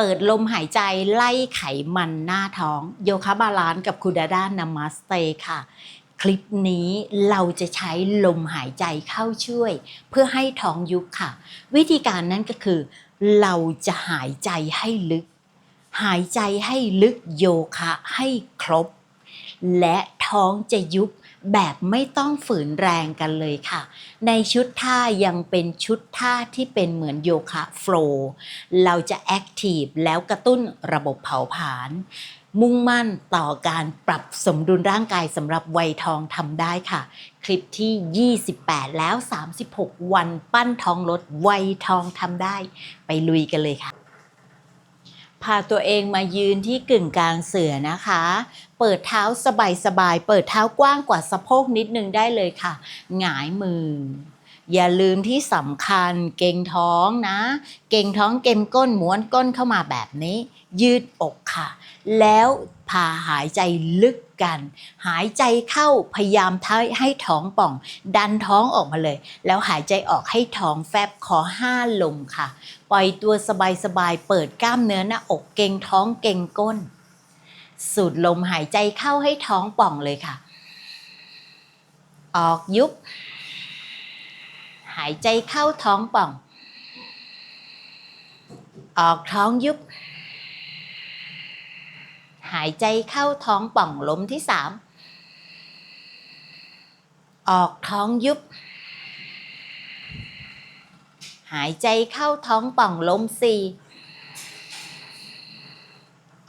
เปิดลมหายใจไล่ไขมันหน้าท้อง โยคะบาลานซ์กับคูดาด้านามาสเตค่ะ คลิปนี้เราจะใช้ลมหายใจเข้าช่วย เพื่อให้ท้องยุบค่ะ วิธีการนั้นก็คือ เราจะหายใจให้ลึก หายใจให้ลึกโยคะให้ครบ และท้องจะยุบ แบบไม่ต้องฝืนแรงกันเลยค่ะ ในชุดท่ายังเป็นชุดท่าที่เป็นเหมือนโยคะโฟล์เราจะแอคทีฟแล้วกระตุ้นระบบเผาผลาญมุ่งมั่นต่อการปรับสมดุลร่างกายสำหรับวัยทองทำได้ค่ะ คลิปที่ 28 แล้ว 36 วันปั้นท้องลดวัยทองทำได้ ไปลุยกันเลยค่ะ พาตัวเองมายืนที่กึ่งกลางเสือนะคะ เปิดเท้าสบายๆ เปิดเท้ากว้างกว่าสะโพกนิดนึงได้เลยค่ะ หงายมือ อย่าลืมที่สำคัญเก่งท้องนะ เก่งท้องเก็มก้นม้วนก้นเข้ามาแบบนี้ ยืดอกค่ะ แล้วพาหายใจลึกกัน หายใจเข้าพยายามท้ายให้ท้องป่อง ดันท้องออกมาเลย แล้วหายใจออกให้ท้องแฟบขอห้าลมค่ะ ปล่อยตัวสบายๆ เปิดกล้ามเนื้อหน้าอกเก่งท้องเก่งก้น สูดลมหายใจเข้าให้ท้องป่องเลยค่ะ ออกยุบ หายใจเข้าท้องป่อง ออกท้องยุบ หายใจเข้าท้องป่องลมที่สามออกท้องยุบ หายใจเข้าท้องป่องลมสี่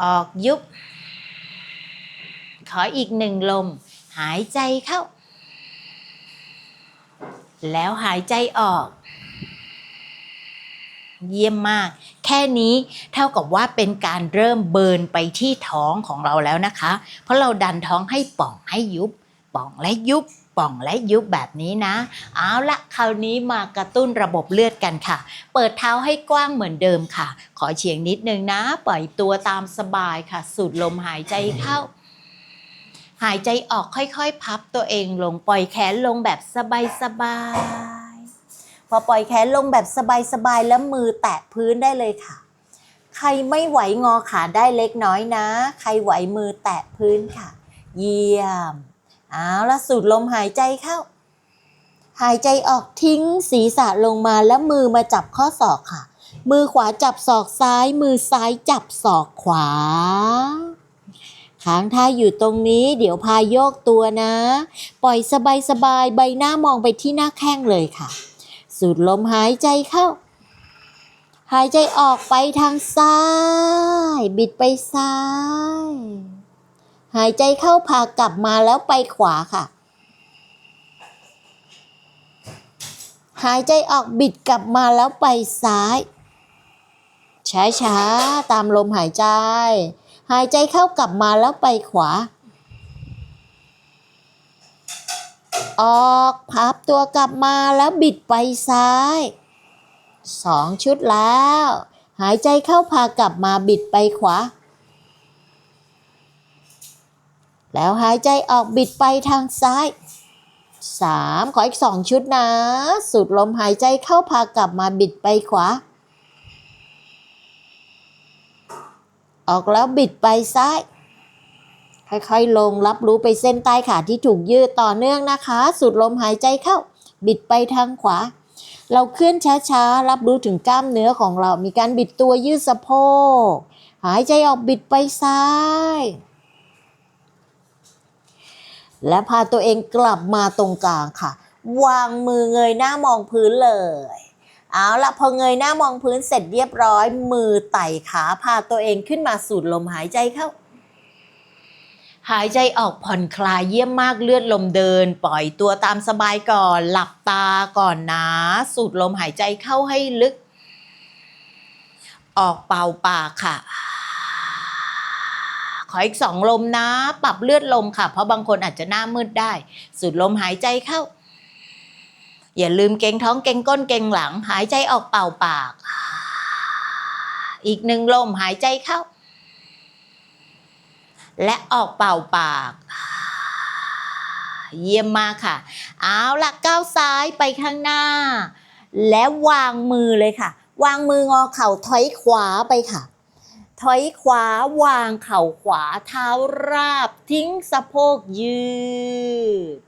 ออกยุบ ขออีกหนึ่งลม หายใจเข้า แล้วหายใจออก เยี่ยมมาก แค่นี้เท่ากับว่าเป็นการเริ่มเบิร์นไปที่ท้องของเราแล้วนะคะ เพราะเราดันท้องให้ป่องให้ยุบ ป่องและยุบ ป่องและยุบแบบนี้นะ เอาละคราวนี้มากระตุ้นระบบเลือดกันค่ะ เปิดเท้าให้กว้างเหมือนเดิมค่ะ ขอเฉียงนิดนึงนะ ปล่อยตัวตามสบายค่ะ สูดลมหายใจเข้า หายใจออกค่อยๆ พับตัวเองลงปล่อยแขนลงแบบสบายๆพอปล่อยแขนลงแบบสบายๆแล้วมือแตะพื้นได้เลยค่ะใครไม่ไหวงอขาได้เล็กน้อยนะ ใครไหวมือแตะพื้นค่ะ เยี่ยม เอาละสูดลมหายใจเข้า หายใจออกทิ้งศีรษะลงมาแล้วมือมาจับข้อศอกค่ะ มือขวาจับศอกซ้าย มือซ้ายจับศอกขวาค้างท่าอยู่ตรงนี้ เดี๋ยวพายโยกตัวนะ ปล่อยสบายสบายๆใบหน้ามองไปที่หน้าแข้งเลยค่ะ สูดลมหายใจเข้า หายใจออกไปทางซ้าย บิดไปซ้าย หายใจเข้าพากลับมาแล้วไปขวาค่ะ หายใจออกบิดกลับมาแล้วไปซ้าย ช้าๆ ตามลมหายใจ หายใจเข้ากลับมาแล้วไปขวา ออกพับตัวกลับมาแล้วบิดไปซ้ายสองชุดแล้ว หายใจเข้าพากลับมาบิดไปขวา แล้วหายใจออกบิดไปทางซ้ายสามขออีกสองชุดนะ สูดลมหายใจเข้าพากลับมาบิดไปขวา ออกแล้วบิดไปซ้าย ค่อยๆ ลงรับรู้ไปเส้นใต้ขาที่ถูกยืดต่อเนื่องนะคะ สูดลมหายใจเข้า บิดไปทางขวา เราเคลื่อนช้าๆ รับรู้ถึงกล้ามเนื้อของเรา มีการบิดตัวยืดสะโพก หายใจออกบิดไปซ้าย และพาตัวเองกลับมาตรงกลางค่ะ วางมือเงยหน้ามองพื้นเลย เอาละพอเงยหน้ามองพื้นเสร็จเรียบร้อย มือไต่ขาพาตัวเองขึ้นมาสูดลมหายใจเข้า หายใจออกผ่อนคลายเยี่ยมมากเลือดลมเดิน ปล่อยตัวตามสบายก่อน หลับตาก่อนนะ สูดลมหายใจเข้าให้ลึก ออกเป่าปากค่ะ ขออีกสองลมนะ ปรับเลือดลมค่ะ เพราะบางคนอาจจะหน้ามืดได้ สูดลมหายใจเข้า อย่าลืมเก่งท้องเก่งก้นเก่งหลัง หายใจออกเป่าปาก อีกหนึ่งลมหายใจเข้า และออกเป่าปากเยี่ยมมากค่ะ เอาละก้าวซ้ายไปข้างหน้า และวางมือเลยค่ะ วางมืองอเข่าถอยขวาไปค่ะ ถอยขวาวางเข่าขวาเท้าราบทิ้งสะโพกยืด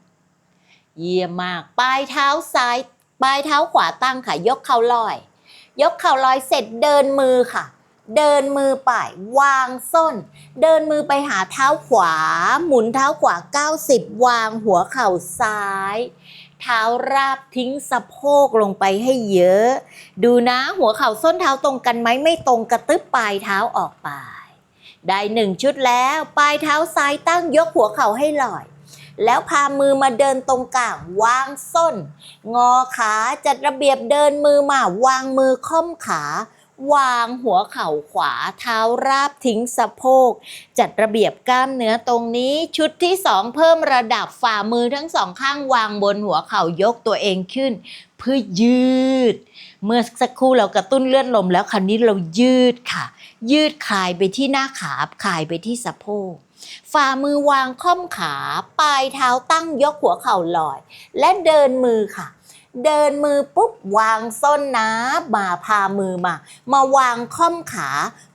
เยี่ยมมาก ปลายเท้าซ้ายปลายเท้าขวาตั้งค่ะ ยกเข่าลอย ยกเข่าลอยเสร็จเดินมือค่ะ เดินมือไปวางส้น เดินมือไปหาเท้าขวา หมุนเท้าขวา 90 วางหัวเข่าซ้าย เท้าราบทิ้งสะโพกลงไปให้เยอะ ดูนะหัวเข่าส้นเท้าตรงกันไหมไม่ตรงกระตึบปลายเท้าออกไป ได้หนึ่งชุดแล้ว ปลายเท้าซ้ายตั้งยกหัวเข่าให้ลอย แล้วพามือมาเดินตรงกลางวางส้น งอขาจัดระเบียบเดินมือมาวางมือค่อมขา วางหัวเข่าขวาเท้าราบทิ้งสะโพก จัดระเบียบกล้ามเนื้อตรงนี้ชุดที่สองเพิ่มระดับฝ่ามือทั้งสองข้างวางบนหัวเข่ายกตัวเองขึ้น เพื่อยืด เมื่อสักครู่เรากระตุ้นเลือดลมแล้วคราวนี้เรายืดค่ะ ยืดคลายไปที่หน้าขาคลายไปที่สะโพกฝ่ามือวางค่อมขา ปลายเท้าตั้งยกหัวเข่าลอย และเดินมือค่ะ เดินมือปุ๊บวางส้นนะมาพามือมา มาวางค่อมขา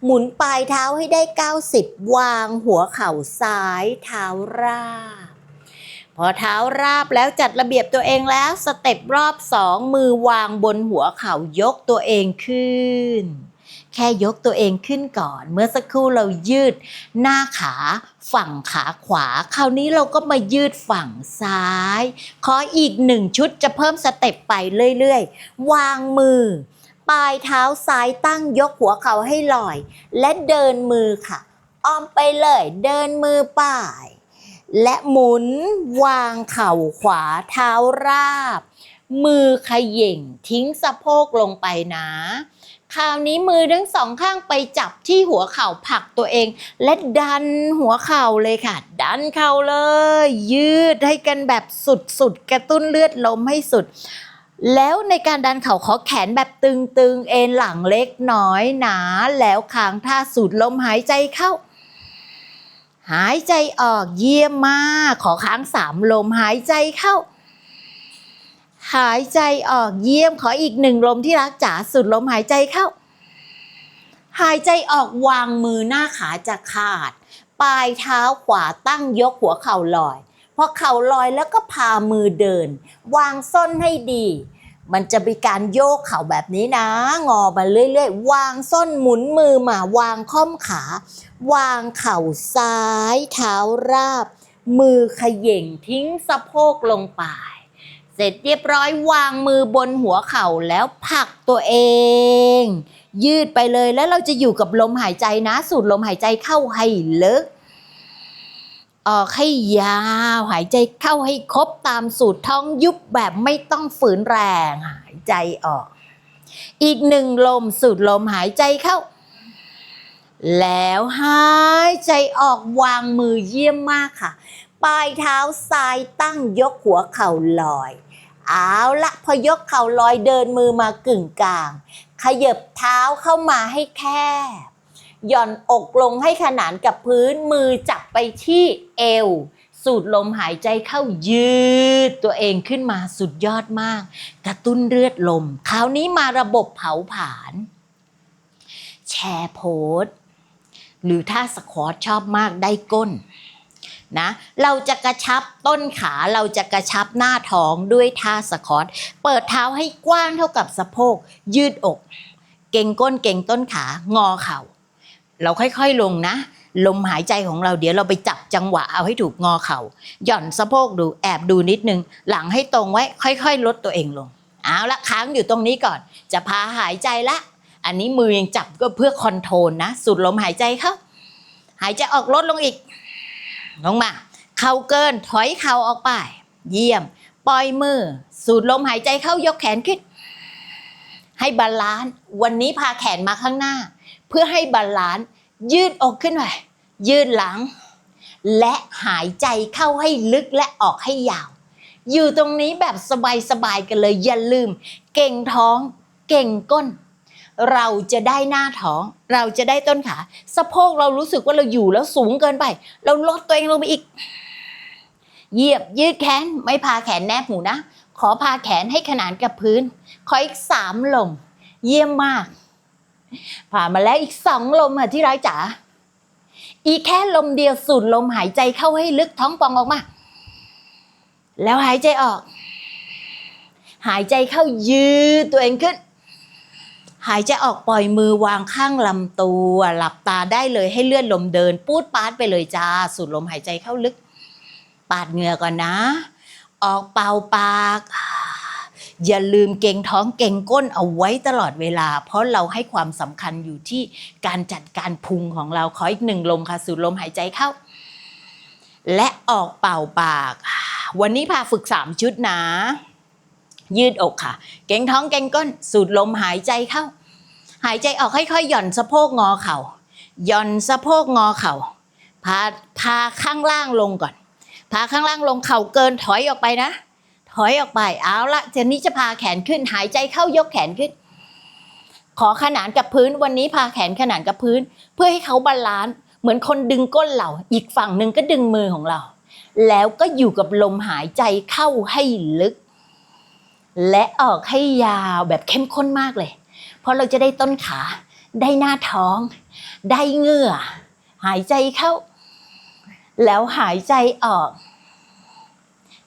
หมุนปลายเท้าให้ได้ 90 วางหัวเข่าซ้ายเท้าราบ พอเท้าราบแล้วจัดระเบียบตัวเองแล้วสเต็ปรอบสองมือวางบนหัวเข่ายกตัวเองขึ้น แค่ยกตัวเองขึ้นก่อน เมื่อสักครู่เรายืดหน้าขาฝั่งขาขวา คราวนี้เราก็มายืดฝั่งซ้าย ขออีกหนึ่งชุดจะเพิ่มสเต็ปไปเรื่อยๆ วางมือ ปลายเท้าซ้ายตั้งยกหัวเข่าให้ลอย และเดินมือค่ะ อ้อมไปเลย เดินมือป่าย และหมุนวางเข่าขวาเท้าราบ มือขย่งทิ้งสะโพกลงไปนะ คราวนี้มือทั้งสองข้างไปจับที่หัวเข่าผลักตัวเอง และดันหัวเข่าเลยค่ะ ดันเข่าเลย ยืดให้กันแบบสุดๆ กระตุ้นเลือดลมให้สุด แล้วในการดันเข่าขอแขนแบบตึงๆ เอ็นหลังเล็กน้อยหนา แล้วค้างท่าสูดลมหายใจเข้าหายใจออกเยี่ยมมาก ขอค้างสามลมหายใจเข้า หายใจออกเยี่ยมขออีกหนึ่งลมที่รักจ๋าสุดลมหายใจเข้า หายใจออกวางมือหน้าขาจะขาด ปลายเท้าขวาตั้งยกหัวเข่าลอยพอเข่าลอยแล้วก็พามือเดิน วางส้นให้ดี มันจะมีการโยกเข่าแบบนี้นะ งอมาเรื่อยๆ วางส้นหมุนมือมาวางค่อมขา วางเข่าซ้าย เท้าราบ มือขย่งทิ้งสะโพกลงไป เสร็จเรียบร้อยวางมือบนหัวเข่าแล้วผลักตัวเอง ยืดไปเลยแล้วเราจะอยู่กับลมหายใจนะ สูดลมหายใจเข้าให้ลึก ออกให้ยาวหายใจเข้าให้ครบตามสูตรท้องยุบแบบไม่ต้องฝืนแรงหายใจออก อีกหนึ่งลมสูดลมหายใจเข้า แล้วหายใจออกวางมือเยี่ยมมากค่ะปลายเท้าซ้ายตั้งยกหัวเข่าลอย เอาละพอยกเข่าลอยเดินมือมากึ่งกลาง ขยับเท้าเข้ามาให้แคบ หย่อนอกลงให้ขนานกับพื้นมือจับไปที่เอว สูดลมหายใจเข้ายืดตัวเองขึ้นมาสุดยอดมาก กระตุ้นเลือดลม คราวนี้มาระบบเผาผลาญแชร์โพสหรือถ้าสควอตชอบมากได้ก้น นะเราจะกระชับต้นขาเราจะกระชับหน้าท้องด้วยท่าสควอตเปิดเท้าให้กว้างเท่ากับสะโพก ยืดอก เก่งก้นเก่งต้นขางอเข่า เราค่อยๆลงนะ ลมหายใจของเราเดี๋ยวเราไปจับจังหวะเอาให้ถูกงอเข่า หย่อนสะโพกดูแอบดูนิดนึง หลังให้ตรงไว้ ค่อยๆ ลดตัวเองลง เอาละค้างอยู่ตรงนี้ก่อน จะพาหายใจละ อันนี้มือยังจับก็เพื่อคอนโทรลนะสูดลมหายใจเข้าหายใจออกลดลงอีก ลงมา เข่าเกินถอยเข่าออกไป เยี่ยม ปล่อยมือ สูดลมหายใจเข้ายกแขนขึ้น ให้บาลานซ์วันนี้พาแขนมาข้างหน้า เพื่อให้บาลานซ์ยืดอกขึ้นไปยืดหลัง และหายใจเข้าให้ลึกและออกให้ยาว อยู่ตรงนี้แบบสบายๆกันเลยอย่าลืม เก่งท้อง เก่งก้น เราจะได้หน้าท้อง เราจะได้ต้นขา สะโพกเรารู้สึกว่าเราอยู่แล้วสูงเกินไป เราลดตัวเองลงไปอีก เหยียบยืดแขนไม่พาแขนแนบหูนะ ขอพาแขนให้ขนานกับพื้น ขออีกสามลม เยี่ยมมาก ผ่านมาแล้วอีกสองลมค่ะที่ร้ายจ๋าอีกแค่ลมเดียวสูดลมหายใจเข้าให้ลึกท้องป่องออกมา แล้วหายใจออก หายใจเข้ายืดตัวเองขึ้น หายใจออกปล่อยมือวางข้างลำตัว หลับตาได้เลยให้เลื่อนลมเดิน ปูดปาดไปเลยจ้า สูดลมหายใจเข้าลึก ปาดเหงื่อก่อนนะ ออกเป่าปาก อย่าลืมเก่งท้องเก่งก้นเอาไว้ตลอดเวลา เพราะเราให้ความสำคัญอยู่ที่การจัดการพุงของเรา ขออีกหนึ่งลมค่ะ สูดลมหายใจเข้า และออกเป่าปาก วันนี้พาฝึกสามชุดนะ ยืดอกค่ะ เก่งท้องเก่งก้น สูดลมหายใจเข้า หายใจออกค่อยๆหย่อนสะโพกงอเข่าหย่อนสะโพกงอเข่าพาพาข้างล่างลงก่อน พาข้างล่างลงเข่าเกินถอยออกไปนะ ถอยออกไปเอาละเจนนี้จะพาแขนขึ้นหายใจเข้ายกแขนขึ้น ขอขนานกับพื้นวันนี้พาแขนขนานกับพื้น เพื่อให้เขาบาลานซ์เหมือนคนดึงก้นเรา อีกฝั่งหนึ่งก็ดึงมือของเรา แล้วก็อยู่กับลมหายใจเข้าให้ลึก และออกให้ยาวแบบเข้มข้นมากเลย เพราะเราจะได้ต้นขา ได้หน้าท้อง ได้เหงื่อ หายใจเข้า แล้วหายใจออก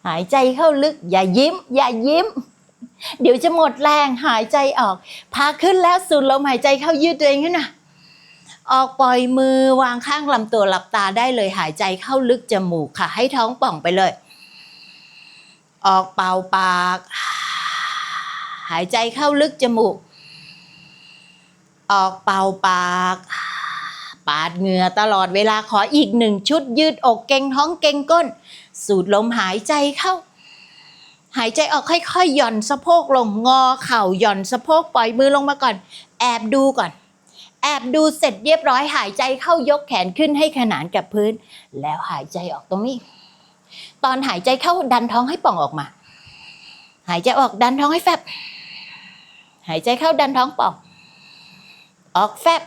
หายใจเข้าลึก อย่ายิ้ม อย่ายิ้ม เดี๋ยวจะหมดแรงหายใจออก พาขึ้นแล้วสูดลมหายใจเข้ายืดตัวเองขึ้นนะออกปล่อยมือวางข้างลำตัวหลับตาได้เลยหายใจเข้าลึกจมูกค่ะ ให้ท้องป่องไปเลย ออกเป่าปาก หายใจเข้าลึกจมูก ออกเป่าปาก ปาดเหงื่อตลอดเวลาขออีกหนึ่งชุดยืดอกเก่งท้องเก่งก้น สูดลมหายใจเข้า หายใจออกค่อยๆหย่อนสะโพกลงงอเข่าหย่อนสะโพกปล่อยมือลงมาก่อน แอบดูก่อนแอบดูเสร็จเรียบร้อยหายใจเข้ายกแขนขึ้นให้ขนานกับพื้น แล้วหายใจออกตรงนี้ ตอนหายใจเข้าดันท้องให้ป่องออกมา หายใจออกดันท้องให้แฟบ หายใจเข้าดันท้องป่อง ออกแฟบ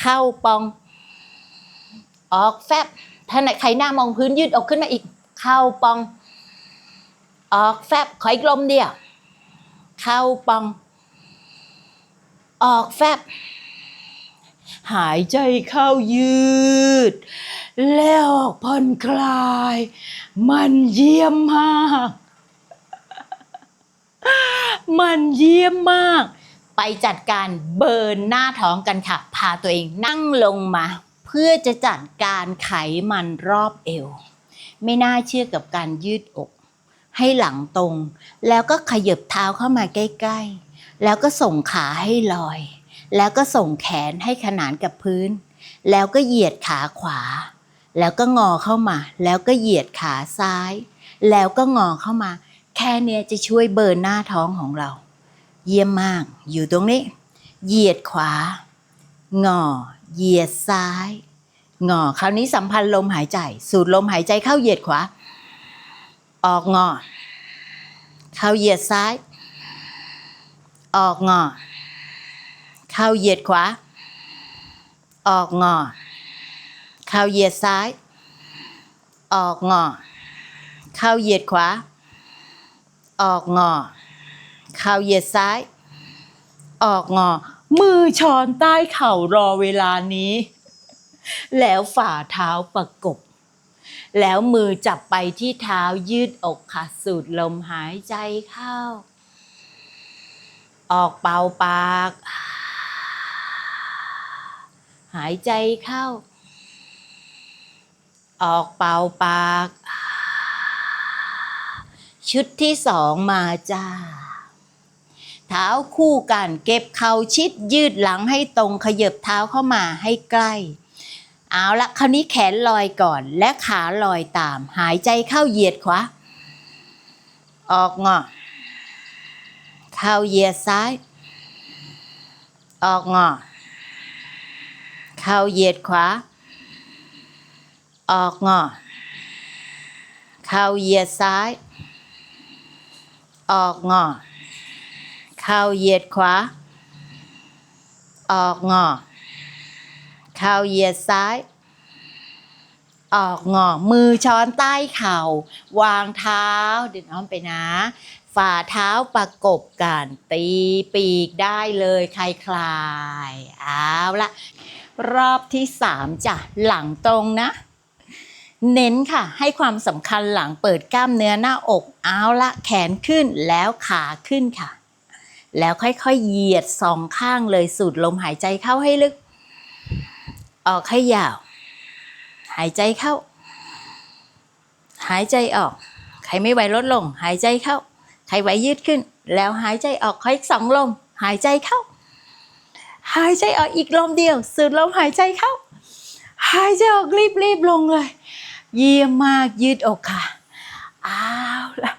เข้าป่อง ออกแฟบ ถ้าไหนใครหน้ามองพื้นยืดออกขึ้นมาอีก เข้าปอง ออกแฟบ ขออีกลมเดียว เข้าปอง ออกแฟบ หายใจเข้ายืด แล้วออกผ่อนคลาย มันเยี่ยมมาก มันเยี่ยมมาก ไปจัดการเบิร์นหน้าท้องกันค่ะ พาตัวเองนั่งลงมา เพื่อจะจัดการไขมันรอบเอว ไม่น่าเชื่อกับการยืดอก ให้หลังตรง แล้วก็ขยับเท้าเข้ามาใกล้ๆ แล้วก็ส่งขาให้ลอย แล้วก็ส่งแขนให้ขนานกับพื้น แล้วก็เหยียดขาขวา แล้วก็งอเข้ามา แล้วก็เหยียดขาซ้าย แล้วก็งอเข้ามา แค่เนี้ยจะช่วยเบิร์นหน้าท้องของเรา เยี่ยมมาก อยู่ตรงนี้ เหยียดขวา งอ เหยียดซ้าย งอ คราวนี้สัมพันธ์ลมหายใจ สูดลมหายใจเข้าเหยียดขวา ออกงอ เข้าเหยียดซ้าย ออกงอ เข้าเหยียดขวา ออกงอ เข้าเหยียดซ้าย ออกงอ เข้าเหยียดขวา ออกงอ เข้าเหยียดซ้าย ออกงอ มือช้อนใต้เข่ารอเวลานี้ แล้วฝ่าเท้าประกบ แล้วมือจับไปที่เท้ายืดอกค่ะสูดลมหายใจเข้า ออกเป่าปาก หายใจเข้า ออกเป่าปาก ชุดที่สองมาจ้า เท้าคู่กันเก็บเข่าชิดยืดหลังให้ตรงขยับเท้าเข้ามาให้ใกล้ เอาละคราวนี้แขนลอยก่อนและขาลอยตาม หายใจเข้าเหยียดขวา ออกงอเข้าเหยียดซ้าย ออกงอเข้าเหยียดขวา ออกงอเข้าเหยียดซ้าย ออกงอ เข้าเหยียดขวา ออกงอ เข้าเหยียดซ้าย ออกงอ มือช้อนใต้เข่า วางเท้าเดินอ้อมไปนะ ฝ่าเท้าประกบกันตีปีกได้เลยคลายคลายเอาละรอบที่สามจ้ะหลังตรงนะ เน้นค่ะ ให้ความสำคัญหลังเปิดกล้ามเนื้อหน้าอกเอาละแขนขึ้นแล้วขาขึ้นค่ะ แล้วค่อยๆเหยียดสองข้างเลยสูดลมหายใจเข้าให้ลึก ออกให้ยาว หายใจเข้า หายใจออก ใครไม่ไหวลดลง หายใจเข้า ใครไหวยืดขึ้น แล้วหายใจออกขออีกสองลม หายใจเข้า หายใจออกอีกลมเดียว สูดลมหายใจเข้าหายใจออกรีบรีบๆลงเลย เยี่ยมมากยืดอกค่ะ อ้าวละ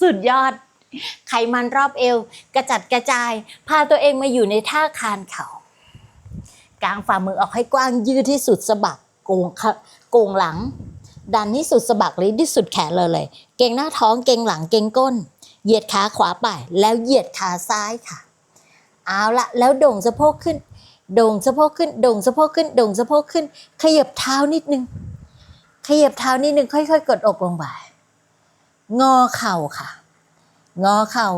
สุดยอด ไขมันรอบเอว กระจัดกระจาย พาตัวเองมาอยู่ในท่าคานเขา่ากางฝ่ามือออกให้กว้างยืดที่สุดสะบักโกงขาโกงหลัง ดันที่สุดสะบักหรือที่สุดแขนเลยเลย เก่งหน้าท้องเก่งหลังเก่งก้น เหยียดขาขวาไป แล้วเหยียดขาซ้ายค่ะ เอาละแล้วโด่งสะโพกขึ้น โด่งสะโพกขึ้น โด่งสะโพกขึ้น โด่งสะโพกขึ้น ขยับเท้านิดนึง ขยับเท้านิดนึงค่อยๆ กดอกลงไปงอเข่าค่ะ งอเข่า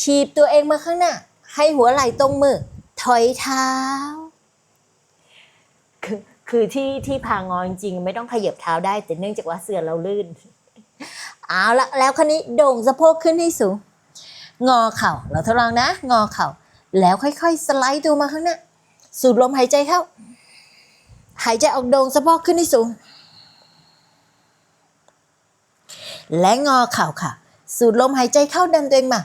ถีบตัวเองมาข้างหน้า ให้หัวไหล่ตรงมือ ถอยเท้า คือคือที่ที่พางอจริงๆไม่ต้องขยับเท้าได้ แต่เนื่องจากว่าเสื่อเราลื่น เอาละแล้วคันนี้โด่งสะโพกขึ้นให้สูง งอเข่า เราทดลองนะ งอเข่า แล้วค่อยๆ สไลด์ตัวมาข้างหน้า สูดลมหายใจเข้า หายใจออกโด่งสะโพกขึ้นให้สูง และงอเข่าค่ะ สูดลมหายใจเข้าดันตัวเองมา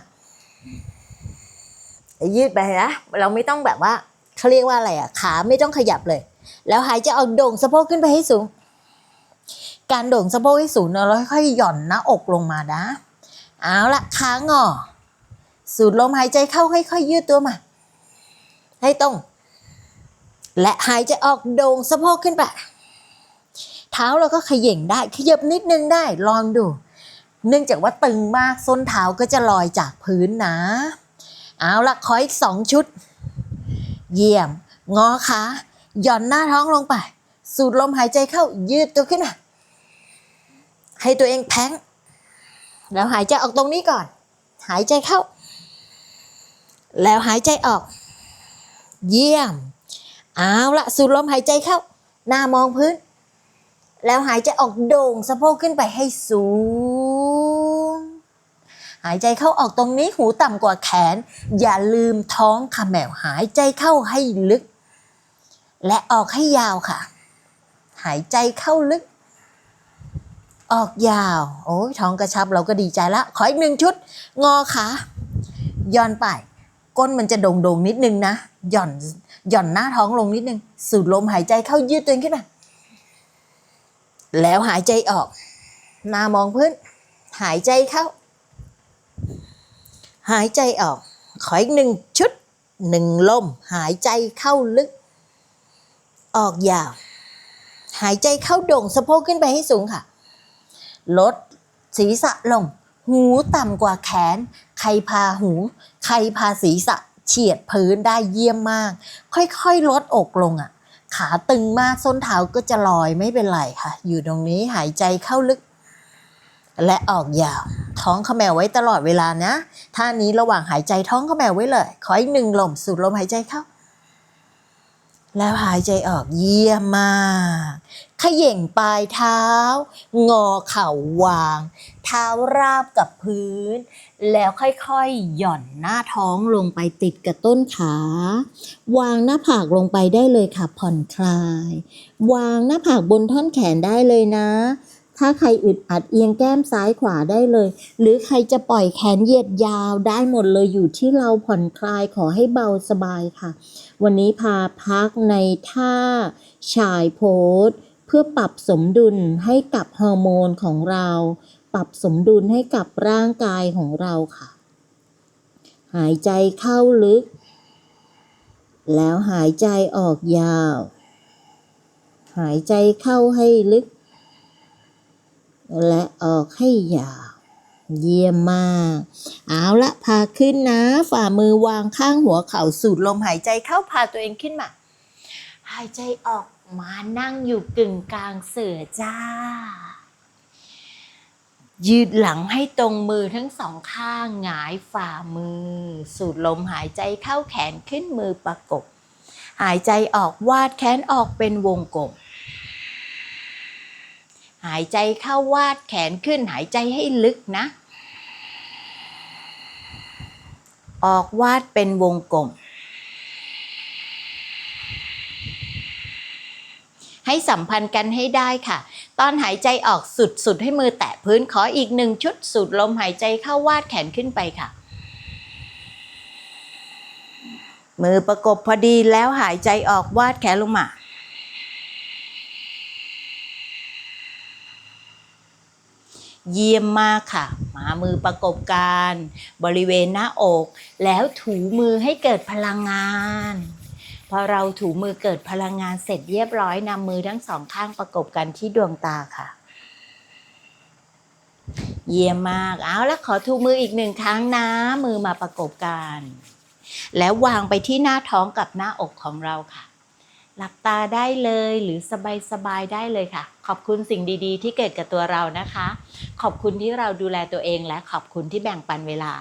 ยืดไปนะ เราไม่ต้องแบบว่าเขาเรียกว่าอะไรอะขาไม่ต้องขยับเลย แล้วหายใจออกโด่งสะโพกขึ้นไปให้สูง การโด่งสะโพกให้สูงเราค่อยๆหย่อนหน้าอกลงมานะ เอาละขางอ สูดลมหายใจเข้าค่อยๆยืดตัวมา ให้ตรง และหายใจออกโด่งสะโพกขึ้นไป เท้าเราก็ขย่งได้ ขยับนิดนึงได้ ลองดู เนื่องจากว่าตึงมากส้นเท้าก็จะลอยจากพื้นนะ เอาละขออีกสองชุด เยี่ยม งอขาหย่อนหน้าท้องลงไป สูดลมหายใจเข้ายืดตัวขึ้นมาให้ตัวเองแพ้งแล้วหายใจออกตรงนี้ก่อน หายใจเข้า แล้วหายใจออก เยี่ยม เอาละสูดลมหายใจเข้า หน้ามองพื้น แล้วหายใจออกโด่งสะโพกขึ้นไปให้สูง หายใจเข้าออกตรงนี้หูต่ำกว่าแขน อย่าลืมท้องค่ะแมวหายใจเข้าให้ลึก และออกให้ยาวค่ะ หายใจเข้าลึก ออกยาว โอ้ยท้องกระชับเราก็ดีใจละขออีกหนึ่งชุด งอขาย่อนไป ก้นมันจะโด่งๆนิดนึงนะหย่อนหย่อนหน้าท้องลงนิดนึง สูดลมหายใจเข้ายืดตัวเองขึ้นมาแล้วหายใจออกหน้ามองพื้น หายใจเข้า หายใจออก ขออีกหนึ่งชุดหนึ่งลม หายใจเข้าลึก ออกยาว หายใจเข้าโด่งสะโพกขึ้นไปให้สูงค่ะ ลดศีรษะลง หูต่ำกว่าแขน ใครพาหู ใครพาศีรษะเฉียดพื้นได้เยี่ยมมาก ค่อยๆ ลดอกลงอะ ขาตึงมากส้นเท้าก็จะลอยไม่เป็นไรค่ะ อยู่ตรงนี้หายใจเข้าลึก และออกยาว ท้องเขมวไว้ตลอดเวลานะท่านี้ระหว่างหายใจท้องเขมวไว้เลย ขออีกหนึ่งลมสูดลมหายใจเข้า แล้วหายใจออกเยี่ยมมากขย่งปลายเท้า งอเข่าวาง เท้าราบกับพื้น แล้วค่อยๆ หย่อนหน้าท้องลงไปติดกับต้นขา วางหน้าผากลงไปได้เลยค่ะผ่อนคลาย วางหน้าผากบนท่อนแขนได้เลยนะ ถ้าใครอึดอัดเอียงแก้มซ้ายขวาได้เลย หรือใครจะปล่อยแขนเหยียดยาวได้หมดเลยอยู่ที่เราผ่อนคลายขอให้เบาสบายค่ะ วันนี้พาพักในท่าชายโพสเพื่อปรับสมดุลให้กับฮอร์โมนของเรา ปรับสมดุลให้กับร่างกายของเราค่ะ หายใจเข้าลึก แล้วหายใจออกยาว หายใจเข้าให้ลึก และออกให้ยาว เยี่ยมมาก เอาละพาขึ้นนะ ฝ่ามือวางข้างหัวเข่าสูดลมหายใจเข้าพาตัวเองขึ้นมา หายใจออกมานั่งอยู่กึ่งกลางเสือจ้า ยืดหลังให้ตรงมือทั้งสองข้างหงายฝ่ามือ สูดลมหายใจเข้าแขนขึ้นมือประกบ หายใจออกวาดแขนออกเป็นวงกลม หายใจเข้าวาดแขนขึ้นหายใจให้ลึกนะ ออกวาดเป็นวงกลม ให้สัมพันธ์กันให้ได้ค่ะ ตอนหายใจออกสุดสุดให้มือแตะพื้นขออีกหนึ่งชุดสูดลมหายใจเข้าวาดแขนขึ้นไปค่ะ มือประกบพอดีแล้วหายใจออกวาดแขนลงมา เยี่ยมมากค่ะ มามือประกบกัน บริเวณหน้าอก แล้วถูมือให้เกิดพลังงาน พอเราถูมือเกิดพลังงานเสร็จเรียบร้อยนำมือทั้งสองข้างประกบกันที่ดวงตาค่ะ เยี่ยมมาก เอาแล้วขอถูมืออีกหนึ่งครั้งนะ มือมาประกบกัน แล้ววางไปที่หน้าท้องกับหน้าอกของเราค่ะ หลับตาได้เลยหรือสบายๆได้เลยค่ะ ขอบคุณสิ่งดีๆ ที่เกิดกับตัวเรานะคะ ขอบคุณที่เราดูแลตัวเองและขอบคุณที่แบ่งปันเวลา